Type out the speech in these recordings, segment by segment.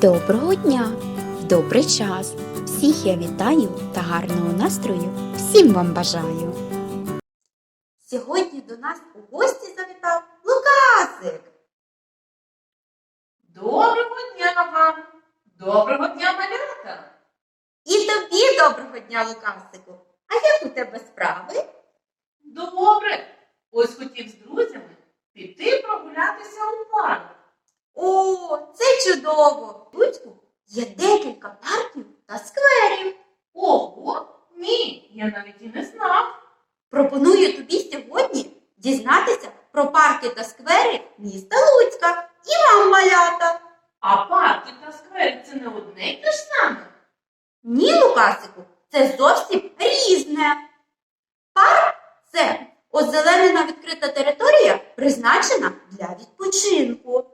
Доброго дня! Добрий час! Всіх я вітаю та гарного настрою всім вам бажаю! Сьогодні до нас у гості завітав Лукасик. Доброго дня вам! Доброго дня, малята! І тобі доброго дня, Лукасику. А як у тебе справи? Добре! Ось хотів з друзями піти прогулятися у парк. О, це чудово! Луцьку є декілька парків та скверів. Ого! Ні, я навіть і не знав. Пропоную тобі сьогодні дізнатися про парки та сквери міста Луцька і вам малята. А парки та сквери це не одне й те ж саме. Ні, Лукасику, це зовсім різне. Парк це озеленена відкрита територія, призначена для відпочинку.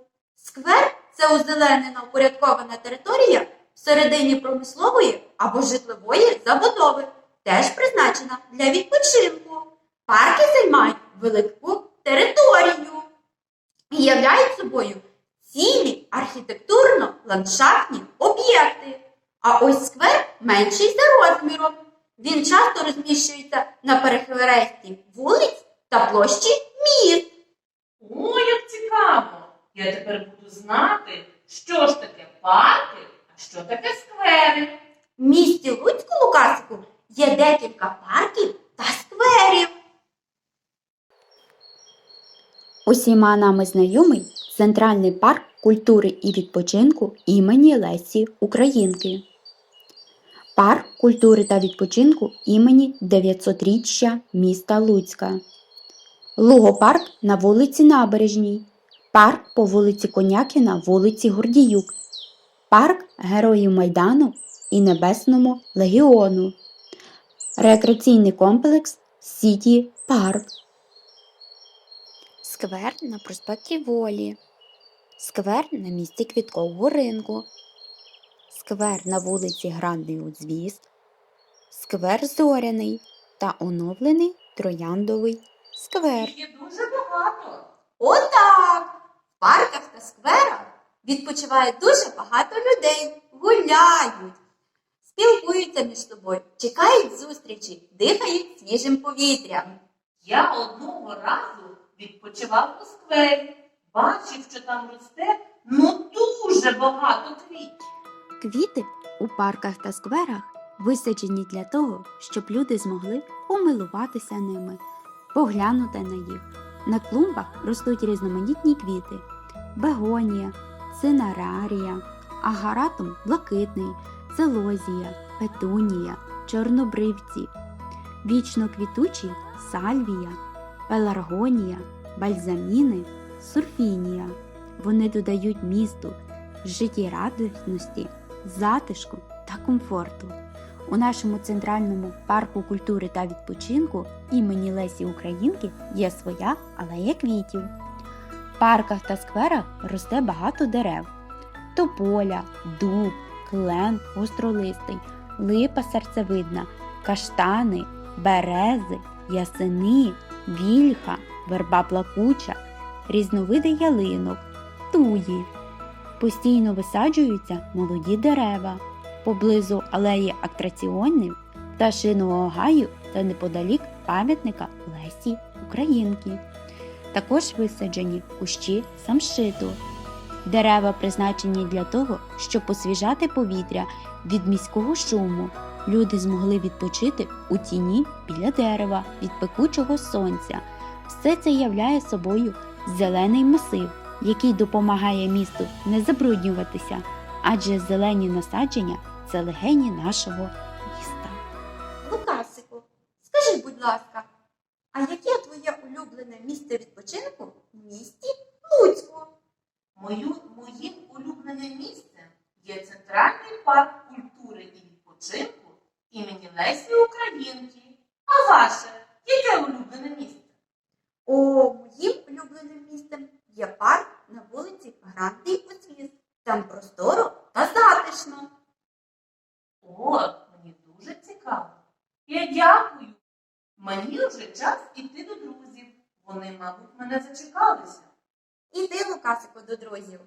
Сквер це озеленена упорядкована територія всередині промислової або житлової забудови, теж призначена для відпочинку. Парки займають велику територію і являють собою цілі архітектурно-ландшафтні об'єкти. А ось сквер менший за розміром. Він часто розміщується на перехресті вулиць та площі міст. О, як цікаво! Я тепер буду знати, що ж таке парки, а що таке сквери. В місті Луцьку Лукасику є декілька парків та скверів. Усіма нами знайомий Центральний парк культури і відпочинку імені Лесі Українки. Парк культури та відпочинку імені 900-річчя міста Луцька. Лугопарк на вулиці Набережній. Парк по вулиці Конякіна, вулиці Гордіюк. Парк Героїв Майдану і Небесному Легіону. Рекреаційний комплекс Сіті Парк. Сквер на проспекті Волі. Сквер на місці Квіткового ринку. Сквер на вулиці Грандний Удзвіст. Сквер Зоряний та оновлений Трояндовий сквер. Є дуже багато. Отак! В парках та скверах відпочиває дуже багато людей, гуляють, спілкуються між собою, чекають зустрічі, дихають свіжим повітрям. Я одного разу відпочивав у сквері. Бачив, що там росте ну дуже багато квітів. Квіти у парках та скверах висаджені для того, щоб люди змогли помилуватися ними, поглянути на їх. На клумбах ростуть різноманітні квіти: бегонія, цинарарія, агаратум блакитний, целозія, петунія, чорнобривці, вічно квітучі сальвія, пеларгонія, бальзаміни, сурфінія. Вони додають місту життєрадісності, затишку та комфорту. У нашому центральному парку культури та відпочинку імені Лесі Українки є своя алея квітів. В парках та скверах росте багато дерев: тополя, дуб, клен гостролистий, липа серцевидна, каштани, берези, ясени, вільха, верба плакуча, різновиди ялинок, туї. Постійно висаджуються молоді дерева поблизу алеї атракціонів, пташиного гаю та неподалік пам'ятника Лесі Українки. Також висаджені кущі самшиту. Дерева призначені для того, щоб освіжати повітря від міського шуму. Люди змогли відпочити у тіні біля дерева від пекучого сонця. Все це являє собою зелений масив, який допомагає місту не забруднюватися, адже зелені насадження це легені нашого міста. Лукасику, скажи, будь ласка, а яке твоє улюблене місце відпочинку в місті Луцьку? Мою, моїм улюбленим місцем є Центральний парк культури і відпочинку імені Лесі Українки. А ваше яке улюблене місце? О, моїм улюбленим місцем є парк на вулиці Грантий Узвіз. Там просторо та затишно. О, мені дуже цікаво. Я дякую. Мені вже час іти до друзів. Вони, мабуть, мене зачекалися. Іди, Лукасику, до друзів.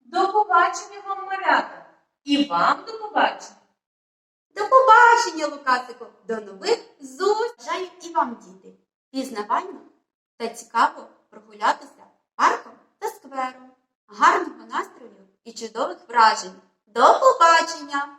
До побачення вам, малята! І вам до побачення! До побачення, Лукасику! До нових зустрічей! І вам, діти, пізнавально та цікаво прогулятися парком та сквером. Гарного настрою і чудових вражень! До побачення!